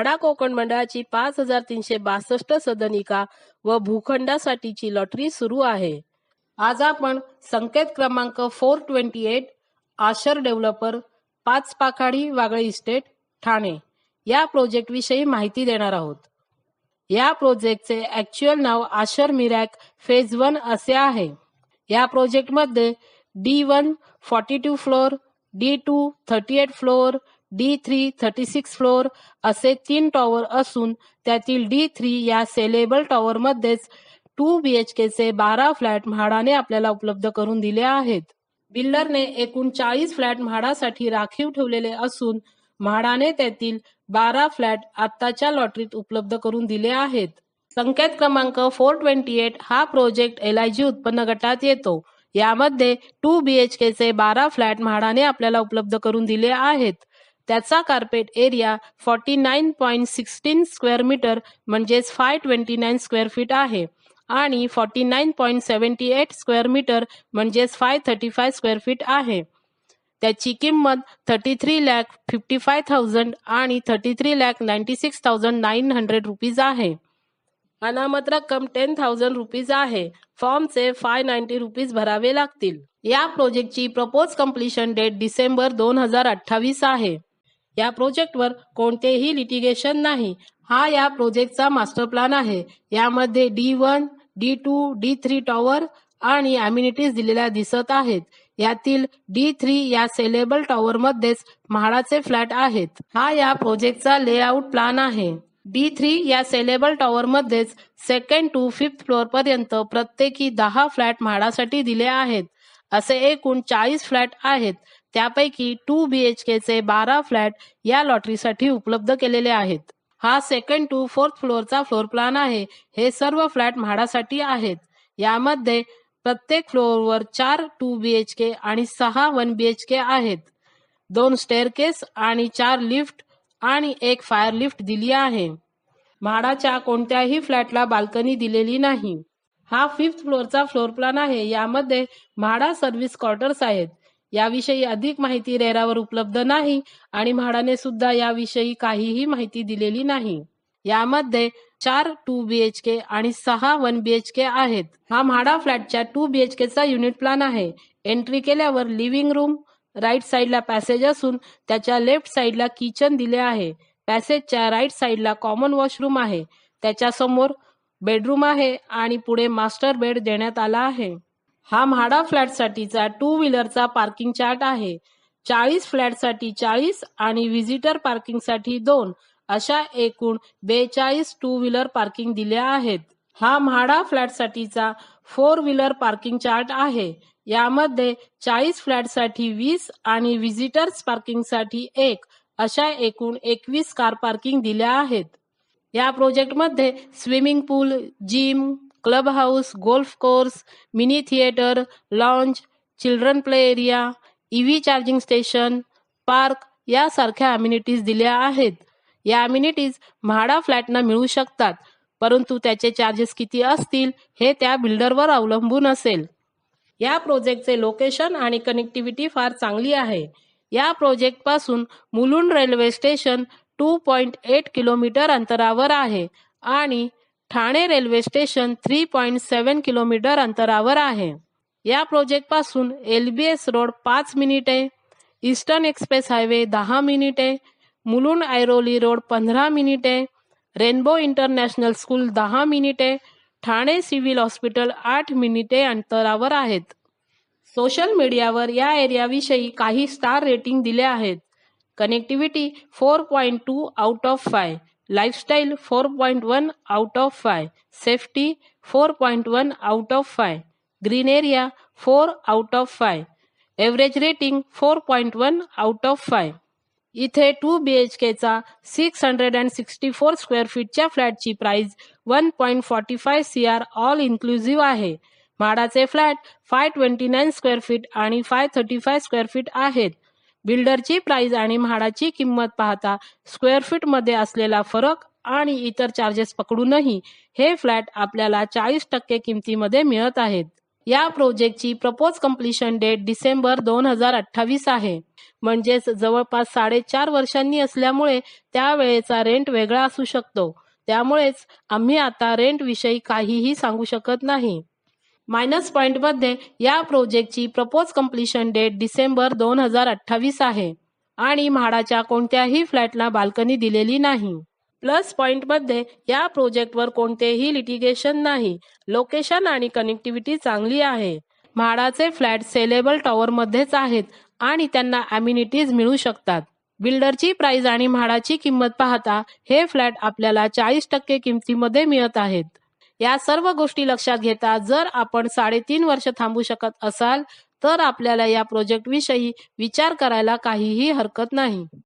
वाडा कोकण मंडळाची पाच हजार तीनशे बासष्ट सदनिका व भूखंडासाठीची लॉटरी सुरू आहे. आज आपण संकेत क्रमांक four twenty eight Ashar developer पाच पाखाडी वागळे इस्टेट ठाणे या प्रोजेक्ट विषयी माहिती देणार आहोत. या प्रोजेक्टचे ऍक्च्युअल नाव आशर मिरॅक फेज वन असे आहे. या प्रोजेक्टमध्ये D one forty two floor D two thirty eight floor D three thirty six floor असे तीन टॉवर असून त्यातील डी थ्री या सेलेबल टॉवरमध्येच टू बी एच केचे बारा फ्लॅट म्हाडाने आपल्याला उपलब्ध करून दिले आहेत. बिल्डरने एकूण चाळीस फ्लॅट म्हाडासाठी राखीव ठेवलेले असून म्हाडाने त्यातील बारा फ्लॅट आत्ताच्या लॉटरीत उपलब्ध करून दिले आहेत. संकेत क्रमांक फोर ट्वेंटी एट हा प्रोजेक्ट एल आय जी उत्पन्न गटात येतो. यामध्ये टू बी एच केचे बारा फ्लॅट म्हाडाने आपल्याला उपलब्ध करून दिले आहेत. त्याचा carpet area forty nine point sixteen square metre म्हणजेच five twenty nine square feet आहे. आणि forty nine point seventy eight square metre म्हणजेच five thirty five square feet आहे. त्याची किंमत thirty three lakh fifty five thousand आणि thirty three lakh ninety six thousand nine hundred rupees आहे. अनामत रक्कम टेन थाउजंड रुपीज आहे. फॉर्मचे फाय नाईन्टी रुपीज भरावे लागतील. या प्रोजेक्टची प्रपोज कम्प्लिशन डेट डिसेंबर दोन हजार अठ्ठावीस आहे. या प्रोजेक्टवर कोणतेही लिटिगेशन नाही. हा या प्रोजेक्टचा मास्टर प्लॅन आहे. यामध्ये D one D two D three tower आणि अम्युनिटीज दिलेल्या दिसत आहेत. यातील डी थ्री या सेलेबल टॉवर मध्येच म्हाडाचे फ्लॅट आहेत. हा या प्रोजेक्टचा लेआउट प्लॅन आहे. डी थ्री या सेलेबल टॉवर मध्येच सेकंड टू फिफ्थ फ्लोअर पर्यंत प्रत्येकी दहा फ्लॅट म्हाडासाठी दिले आहेत. असे एकूण चाळीस फ्लॅट आहेत. त्यापैकी टू बी एच केचे बारा फ्लॅट या लॉटरीसाठी उपलब्ध केलेले आहेत. हा सेकंड टू फोर्थ फ्लोअरचा फ्लोअर प्लॅन आहे. हे सर्व फ्लॅट म्हाडासाठी आहेत. यामध्ये प्रत्येक फ्लोअरवर चार टू बी एच के आणि सहा वन बी एच के आहेत. दोन स्टेअरकेस आणि चार लिफ्ट आणि एक फायर लिफ्ट दिली आहे. म्हाडाच्या कोणत्याही फ्लॅटला बाल्कनी दिलेली नाही. हा फिफ्थ फ्लोअरचा फ्लोअर प्लॅन आहे. यामध्ये म्हाडा सर्व्हिस क्वार्टर्स आहेत. याविषयी अधिक माहिती रेरावर उपलब्ध नाही आणि म्हाडाने सुद्धा याविषयी काहीही माहिती दिलेली नाही. यामध्ये चार टू बी एच के आणि सहा वन बी एच के आहेत. हा म्हाडा फ्लॅटच्या टू बी एच केचा युनिट प्लान आहे. एंट्री केल्यावर लिव्हिंग रूम राईट साईडला पॅसेज असून त्याच्या लेफ्ट साईडला किचन दिले आहे. पॅसेजच्या राईट साईडला कॉमन वॉशरूम आहे. त्याच्यासमोर बेडरूम आहे आणि पुढे मास्टर बेड देण्यात आला आहे. हा म्हाडा फ्लॅटसाठीचा टू व्हीलरचा पार्किंग चार्ट आहे. चाळीस फ्लॅटसाठी चाळीस आणि व्हिजिटर पार्किंगसाठी दोन अशा एकूण बेचाळीस टू व्हीलर पार्किंग दिल्या आहेत. हा म्हाडा फ्लॅटसाठीचा फोर व्हीलर पार्किंग चार्ट आहे. यामध्ये चाळीस फ्लॅटसाठी वीस आणि व्हिजिटर्स पार्किंगसाठी एक अशा एकूण एकवीस कार पार्किंग दिल्या आहेत. या प्रोजेक्टमध्ये swimming pool gym club house golf course mini theatre lounge children play area EV charging station park यासारख्या अम्युनिटीज दिल्या आहेत. या अम्युनिटीज म्हाडा फ्लॅटना मिळू शकतात परंतु त्याचे चार्जेस किती असतील हे त्या बिल्डरवर अवलंबून असेल. या प्रोजेक्टचे लोकेशन आणि कनेक्टिव्हिटी फार चांगली आहे. या प्रोजेक्टपासून Mulund railway station two point eight kilometre अंतरावर आहे आणि Thane railway station three point seven kilometre अंतरावर आहे. या प्रोजेक्टपासून एल बी एस रोड पाच मिनिटे ईस्टर्न एक्सप्रेस हायवे दहा मिनिटे मुलुंड ऐरोली रोड पंधरा मिनिटे रेनबो इंटरनॅशनल स्कूल दहा मिनिटे ठाणे सिव्हिल हॉस्पिटल आठ मिनिटे अंतरावर आहेत. सोशल मीडियावर या एरियाविषयी काही स्टार रेटिंग दिले आहेत. Connectivity four point two out of five lifestyle four point one out of five safety four point one out of five green area four out of five average rating four point one out of five इथे two B H केचा six hundred and sixty four square फीटच्या फ्लॅटची price one point forty five C R all inclusive आहे. म्हाडाचे flat five twenty nine square feet आणि five thirty five square feet आहेत. बिल्डरची price आणि म्हाडाची किंमत पाहता square फीटमध्ये असलेला फरक आणि इतर चार्जेस पकडूनही हे फ्लॅट आपल्याला चाळीस टक्के किमतीमध्ये मिळत आहेत. या प्रोजेक्टची प्रपोज कम्प्लिशन डेट डिसेंबर दोन हजार अठ्ठावीस आहे. म्हणजेच जवळपास साडेचार वर्षांनी असल्यामुळे त्यावेळेचा रेंट वेगळा असू शकतो. त्यामुळेच आम्ही आता रेंट विषयी काहीही सांगू शकत नाही. मायनस पॉईंटमध्ये या प्रोजेक्टची प्रपोज कम्प्लिशन डेट डिसेंबर दोन हजार अठ्ठावीस आहे. आणि म्हाडाच्या कोणत्याही फ्लॅटला बाल्कनी दिलेली नाही. प्लस पॉईंटमध्ये या प्रोजेक्टवर कोणतेही लिटिगेशन नाही. लोकेशन आणि कनेक्टिव्हिटी चांगली आहे. म्हाडाचे फ्लॅट सेलेबल टॉवरमध्येच आहेत आणि त्यांना अम्युनिटीज मिळू शकतात. बिल्डरची प्राइस आणि म्हाडाची किंमत पाहता हे फ्लॅट आपल्याला चाळीस टक्के किमतीमध्ये मिळत आहेत. या सर्व गोष्टी लक्षात घेता जर आपण साडेतीन वर्ष थांबू शकत असाल तर आपल्याला या प्रोजेक्ट विषयी विचार करायला काहीही हरकत नाही.